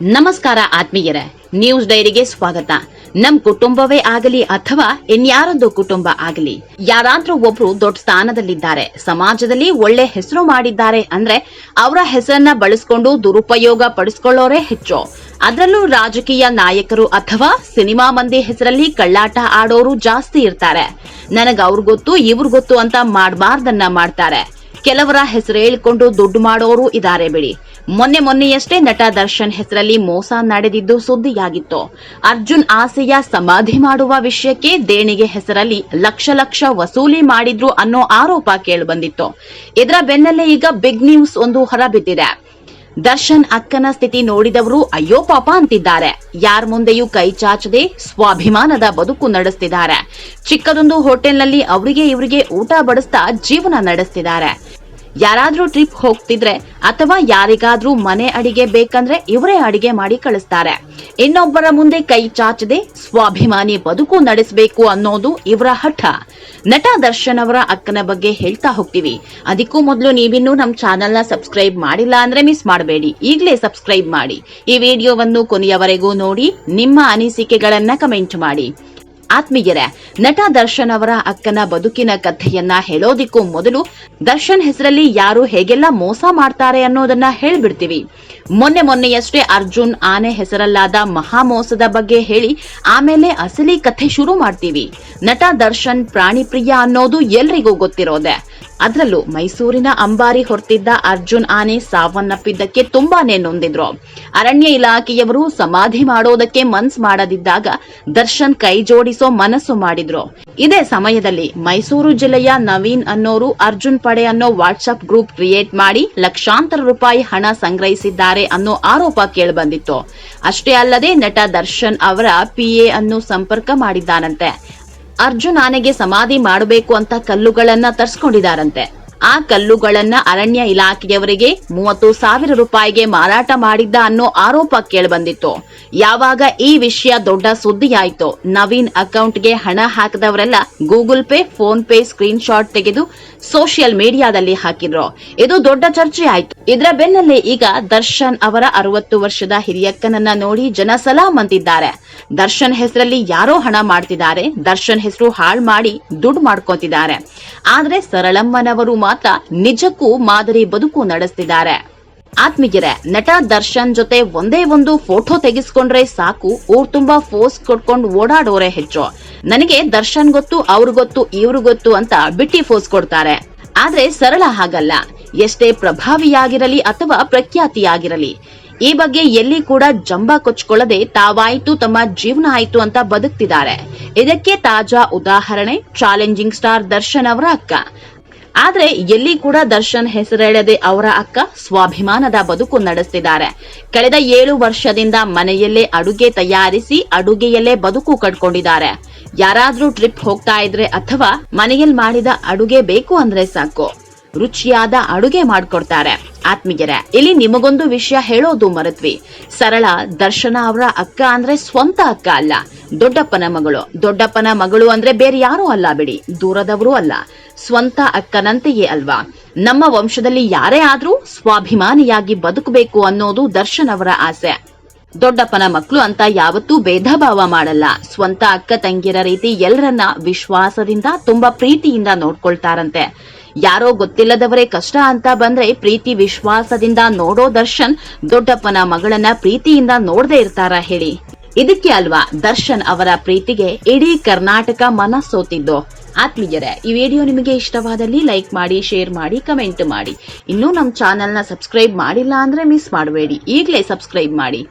ನಮಸ್ಕಾರ ಆತ್ಮೀಯರೇ ನ್ಯೂಸ್ ಡೈರಿಗೆ ಸ್ವಾಗತ. ನಮ್ ಕುಟುಂಬವೇ ಆಗಲಿ ಅಥವಾ ಇನ್ಯಾರೊಂದು ಕುಟುಂಬ ಆಗಲಿ, ಯಾರಾದ್ರೂ ಒಬ್ರು ದೊಡ್ಡ ಸ್ಥಾನದಲ್ಲಿದ್ದಾರೆ, ಸಮಾಜದಲ್ಲಿ ಒಳ್ಳೆ ಹೆಸರು ಮಾಡಿದ್ದಾರೆ ಅಂದ್ರೆ ಅವರ ಹೆಸರನ್ನ ಬಳಸ್ಕೊಂಡು ದುರುಪಯೋಗ ಪಡಿಸ್ಕೊಳ್ಳೋರೇ ಹೆಚ್ಚು. ಅದರಲ್ಲೂ ರಾಜಕೀಯ ನಾಯಕರು ಅಥವಾ ಸಿನಿಮಾ ಮಂದಿ ಹೆಸರಲ್ಲಿ ಕಳ್ಳಾಟ ಆಡೋರು ಜಾಸ್ತಿ ಇರ್ತಾರೆ. ನನಗ ಅವ್ರ್ ಗೊತ್ತು, ಇವ್ರ್ ಗೊತ್ತು ಅಂತ ಮಾಡಬಾರ್ದನ್ನ ಮಾಡ್ತಾರೆ. ಕೆಲವರ ಹೆಸರು ಹೇಳಿಕೊಂಡು ದುಡ್ಡು ಮಾಡೋರು ಇದಾರೆ ಬಿಡಿ. ಮೊನ್ನೆ ಮೊನ್ನೆಯಷ್ಟೇ ನಟ ದರ್ಶನ್ ಹೆಸರಲ್ಲಿ ಮೋಸ ನಡೆದಿದ್ದು ಸುದ್ದಿಯಾಗಿತ್ತು. ಅರ್ಜುನ್ ಆಸೆಯ ಸಮಾಧಿ ಮಾಡುವ ವಿಷಯಕ್ಕೆ ದೇಣಿಗೆ ಹೆಸರಲ್ಲಿ ಲಕ್ಷ ಲಕ್ಷ ವಸೂಲಿ ಮಾಡಿದ್ರು ಅನ್ನೋ ಆರೋಪ ಕೇಳಿಬಂದಿತ್ತು. ಇದರ ಬೆನ್ನಲ್ಲೇ ಈಗ ಬಿಗ್ ನ್ಯೂಸ್ ಒಂದು ಹೊರಬಿದ್ದಿದೆ. ದರ್ಶನ್ ಅಕ್ಕನ ಸ್ಥಿತಿ ನೋಡಿದವರು ಅಯ್ಯೋ ಪಾಪ ಅಂತಿದ್ದಾರೆ. ಯಾರ ಮುಂದೆಯೂ ಕೈ ಚಾಚದೆ ಸ್ವಾಭಿಮಾನದ ಬದುಕು ನಡೆಸ್ತಿದ್ದಾರೆ. ಚಿಕ್ಕದೊಂದು ಹೋಟೆಲ್ನಲ್ಲಿ ಅವರಿಗೆ ಇವರಿಗೆ ಊಟ ಬಡಿಸ್ತಾ ಜೀವನ ನಡೆಸ್ತಿದ್ದಾರೆ. ಯಾರಾದ್ರೂ ಟ್ರಿಪ್ ಹೋಗ್ತಿದ್ರೆ ಅಥವಾ ಯಾರಿಗಾದ್ರೂ ಮನೆ ಅಡಿಗೆ ಬೇಕಂದ್ರೆ ಇವರೇ ಅಡಿಗೆ ಮಾಡಿ ಕಳಿಸ್ತಾರೆ. ಇನ್ನೊಬ್ಬರ ಮುಂದೆ ಕೈ ಚಾಚದೆ ಸ್ವಾಭಿಮಾನಿ ಬದುಕು ನಡೆಸಬೇಕು ಅನ್ನೋದು ಇವರ ಹಠ. ನಟ ದರ್ಶನ್ ಅವರ ಅಕ್ಕನ ಬಗ್ಗೆ ಹೇಳ್ತಾ ಹೋಗ್ತೀವಿ. ಅದಕ್ಕೂ ಮೊದಲು ನೀವಿನ್ನೂ ನಮ್ಮ ಚಾನೆಲ್ನ ಸಬ್ಸ್ಕ್ರೈಬ್ ಮಾಡಿಲ್ಲ ಅಂದ್ರೆ ಮಿಸ್ ಮಾಡಬೇಡಿ. ಈಗಲೇ ಸಬ್ಸ್ಕ್ರೈಬ್ ಮಾಡಿ. ಈ ವಿಡಿಯೋವನ್ನು ಕೊನೆಯವರೆಗೂ ನೋಡಿ, ನಿಮ್ಮ ಅನಿಸಿಕೆಗಳನ್ನ ಕಮೆಂಟ್ ಮಾಡಿ. ಆತ್ಮೀಯರೇ, ನಟ ದರ್ಶನ್ ಅವರ ಅಕ್ಕನ ಬದುಕಿನ ಕಥೆಯನ್ನ ಹೇಳೋದಿಕ್ಕೂ ಮೊದಲು ದರ್ಶನ್ ಹೆಸರಲ್ಲಿ ಯಾರು ಹೇಗೆಲ್ಲ ಮೋಸ ಮಾಡ್ತಾರೆ ಅನ್ನೋದನ್ನ ಹೇಳ್ಬಿಡ್ತೀವಿ. ಮೊನ್ನೆ ಮೊನ್ನೆಯಷ್ಟೇ ಅರ್ಜುನ್ ಆನೆ ಹೆಸರಲ್ಲಾದ ಮಹಾಮೋಸದ ಬಗ್ಗೆ ಹೇಳಿ ಆಮೇಲೆ ಅಸಲಿ ಕಥೆ ಶುರು ಮಾಡ್ತೀವಿ. ನಟ ದರ್ಶನ್, ಪ್ರಾಣಿ ಪ್ರಿಯ ಅನ್ನೋದು ಎಲ್ರಿಗೂ ಗೊತ್ತಿರೋದೆ. ಅದರಲ್ಲೂ ಮೈಸೂರಿನ ಅಂಬಾರಿ ಹೊರ್ತಿದ್ದ ಅರ್ಜುನ್ ಆನೆ ಸಾವನ್ನಪ್ಪಿದ್ದಕ್ಕೆ ತುಂಬಾನೇ ನೊಂದಿದ್ರು. ಅರಣ್ಯ ಇಲಾಖೆಯವರು ಸಮಾಧಿ ಮಾಡೋದಕ್ಕೆ ಮನ್ಸ್ ಮಾಡದಿದ್ದಾಗ ದರ್ಶನ್ ಕೈ ಜೋಡಿಸೋ ಮನಸ್ಸು ಮಾಡಿದ್ರು. ಇದೇ ಸಮಯದಲ್ಲಿ ಮೈಸೂರು ಜಿಲ್ಲೆಯ ನವೀನ್ ಅನ್ನೋರು ಅರ್ಜುನ್ ಪಡೆ ಅನ್ನೋ ವಾಟ್ಸ್ಆಪ್ ಗ್ರೂಪ್ ಕ್ರಿಯೇಟ್ ಮಾಡಿ ಲಕ್ಷಾಂತರ ರೂಪಾಯಿ ಹಣ ಸಂಗ್ರಹಿಸಿದ್ದಾರೆ ಅನ್ನೋ ಆರೋಪ ಕೇಳಿಬಂದಿತ್ತು. ಅಷ್ಟೇ ಅಲ್ಲದೆ ನಟ ದರ್ಶನ್ ಅವರ ಪಿಎ ಅನ್ನು ಸಂಪರ್ಕ ಮಾಡಿದ್ದಾನಂತೆ. ಅರ್ಜುನ್ ಆನೆಗೆ ಸಮಾಧಿ ಮಾಡಬೇಕು ಅಂತ ಕಲ್ಲುಗಳನ್ನ ತರ್ಸ್ಕೊಂಡಿದಾರಂತೆ ಆ ಕಲ್ಲುಗಳನ್ನ ಅರಣ್ಯ ಇಲಾಖೆಯವರಿಗೆ ಮೂವತ್ತು ಸಾವಿರ ರೂಪಾಯಿಗೆ ಮಾರಾಟ ಮಾಡಿದ್ದ ಅನ್ನೋ ಆರೋಪ ಕೇಳಿಬಂದಿತ್ತು. ಯಾವಾಗ ಈ ವಿಷಯ ದೊಡ್ಡ ಸುದ್ದಿಯಾಯಿತು, ನವೀನ್ ಅಕೌಂಟ್ಗೆ ಹಣ ಹಾಕಿದವರೆಲ್ಲ Google Pay, PhonePe screenshot ತೆಗೆದು ಸೋಷಿಯಲ್ ಮೀಡಿಯಾದಲ್ಲಿ ಹಾಕಿದ್ರು. ಇದು ದೊಡ್ಡ ಚರ್ಚೆ ಆಯ್ತು. ಇದರ ಬೆನ್ನಲ್ಲೇ ಈಗ ದರ್ಶನ್ ಅವರ ಅರವತ್ತು ವರ್ಷದ ಹಿರಿಯಕ್ಕನನ್ನ ನೋಡಿ ಜನ ಸಲಾಂ ಅಂತಿದ್ದಾರೆ. ದರ್ಶನ್ ಹೆಸರಲ್ಲಿ ಯಾರೋ ಹಣ ಮಾಡ್ತಿದ್ದಾರೆ. ದರ್ಶನ್ ಹೆಸರು ಹಾಳು ಮಾಡಿ ದುಡ್ಡು ಮಾಡ್ಕೋತಿದ್ದಾರೆ. ಆದ್ರೆ ಸರಳಮ್ಮನವರು ಮಾತ್ರ ನಿಜಕ್ಕೂ ಮಾದರಿ ಬದುಕು ನಡೆಸ್ತಿದ್ದಾರೆ. ಆತ್ಮೀಯರೇ, ನಟ ದರ್ಶನ್ ಜೊತೆ ಒಂದೇ ಒಂದು ಫೋಟೋ ತೆಗೆಸ್ಕೊಂಡ್ರೆ ಸಾಕು, ಊರ್ ತುಂಬಾ ಫೋಸ್ ಕೊಡ್ಕೊಂಡು ಓಡಾಡೋರೆ ಹೆಚ್ಚು. ನನಗೆ ದರ್ಶನ್ ಗೊತ್ತು, ಅವ್ರು ಗೊತ್ತು, ಇವ್ರು ಗೊತ್ತು ಅಂತ ಬಿಟ್ಟಿ ಫೋಸ್ ಕೊಡ್ತಾರೆ. ಆದ್ರೆ ಸರಳ ಹಾಗಲ್ಲ. ಎಷ್ಟೇ ಪ್ರಭಾವಿಯಾಗಿರಲಿ ಅಥವಾ ಪ್ರಖ್ಯಾತಿಯಾಗಿರಲಿ, ಈ ಬಗ್ಗೆ ಎಲ್ಲಿ ಕೂಡ ಜಂಬ ಕೊಚ್ಕೊಳ್ಳದೆ ತಾವಾಯ್ತು ತಮ್ಮ ಜೀವನ ಆಯ್ತು ಅಂತ ಬದುಕ್ತಿದ್ದಾರೆ. ಇದಕ್ಕೆ ತಾಜಾ ಉದಾಹರಣೆ, ಚಾಲೆಂಜಿಂಗ್ ಸ್ಟಾರ್ ದರ್ಶನ್ ಅವರ ಅಕ್ಕ. ಆದ್ರೆ ಎಲ್ಲಿ ಕೂಡ ದರ್ಶನ್ ಹೆಸರೆಳೆದೆ ಅವರ ಅಕ್ಕ ಸ್ವಾಭಿಮಾನದ ಬದುಕು ನಡೆಸ್ತಿದ್ದಾರೆ. ಕಳೆದ ಏಳು ವರ್ಷದಿಂದ ಮನೆಯಲ್ಲೇ ಅಡುಗೆ ತಯಾರಿಸಿ ಅಡುಗೆಯಲ್ಲೇ ಬದುಕು ಕಟ್ಕೊಂಡಿದ್ದಾರೆ. ಯಾರಾದ್ರೂ ಟ್ರಿಪ್ ಹೋಗ್ತಾ ಇದ್ರೆ ಅಥವಾ ಮನೆಯಲ್ಲಿ ಮಾಡಿದ ಅಡುಗೆ ಬೇಕು ಅಂದ್ರೆ ಸಾಕು. ರುಚಿಯಾದ ಅಡುಗೆ ಮಾಡ್ಕೊಡ್ತಾರೆ. ಆತ್ಮೀಯರೇ, ಇಲ್ಲಿ ನಿಮಗೊಂದು ವಿಷಯ ಹೇಳೋದು ಮರತ್ವಿ. ಸರಳ, ದರ್ಶನ ಅವರ ಅಕ್ಕ ಅಂದ್ರೆ ಸ್ವಂತ ಅಕ್ಕ ಅಲ್ಲ. ದೊಡ್ಡಪ್ಪನ ಮಗಳು. ದೊಡ್ಡಪ್ಪನ ಮಗಳು ಅಂದ್ರೆ ಬೇರೆ ಯಾರೂ ಅಲ್ಲ ಬಿಡಿ. ದೂರದವರು ಅಲ್ಲ. ಸ್ವಂತ ಅಕ್ಕನಂತೆಯೇ ಅಲ್ವಾ? ನಮ್ಮ ವಂಶದಲ್ಲಿ ಯಾರೇ ಆದ್ರೂ ಸ್ವಾಭಿಮಾನಿಯಾಗಿ ಬದುಕಬೇಕು ಅನ್ನೋದು ದರ್ಶನ್ ಅವರ ಆಸೆ. ದೊಡ್ಡಪ್ಪನ ಮಕ್ಕಳು ಅಂತ ಯಾವತ್ತೂ ಭೇದ ಭಾವ ಮಾಡಲ್ಲ. ಸ್ವಂತ ಅಕ್ಕ ತಂಗಿರ ರೀತಿ ಎಲ್ಲರನ್ನ ವಿಶ್ವಾಸದಿಂದ, ತುಂಬಾ ಪ್ರೀತಿಯಿಂದ ನೋಡ್ಕೊಳ್ತಾರಂತೆ. ಯಾರೋ ಗೊತ್ತಿಲ್ಲದವರೇ ಕಷ್ಟ ಅಂತ ಬಂದ್ರೆ ಪ್ರೀತಿ ವಿಶ್ವಾಸದಿಂದ ನೋಡೋ ದರ್ಶನ್ ದೊಡ್ಡಪ್ಪನ ಮಗಳನ್ನ ಪ್ರೀತಿಯಿಂದ ನೋಡದೆ ಇರ್ತಾರ ಹೇಳಿ. ಇದಕ್ಕೆ ಅಲ್ವಾ ದರ್ಶನ್ ಅವರ ಪ್ರೀತಿಗೆ ಇಡೀ ಕರ್ನಾಟಕ ಮನ ಸೋತಿದ್ದು ಆತ್ಮೀಯರೇ, ಈ ವಿಡಿಯೋ ನಿಮಗೆ ಇಷ್ಟವಾದಲ್ಲಿ ಲೈಕ್ ಮಾಡಿ, ಶೇರ್ ಮಾಡಿ, ಕಮೆಂಟ್ ಮಾಡಿ. ಇನ್ನೂ ನಮ್ಮ ಚಾನೆಲ್ನ ಸಬ್ಸ್ಕ್ರೈಬ್ ಮಾಡಿಲ್ಲ ಅಂದ್ರೆ ಮಿಸ್ ಮಾಡಬೇಡಿ. ಈಗಲೇ ಸಬ್ಸ್ಕ್ರೈಬ್ ಮಾಡಿ.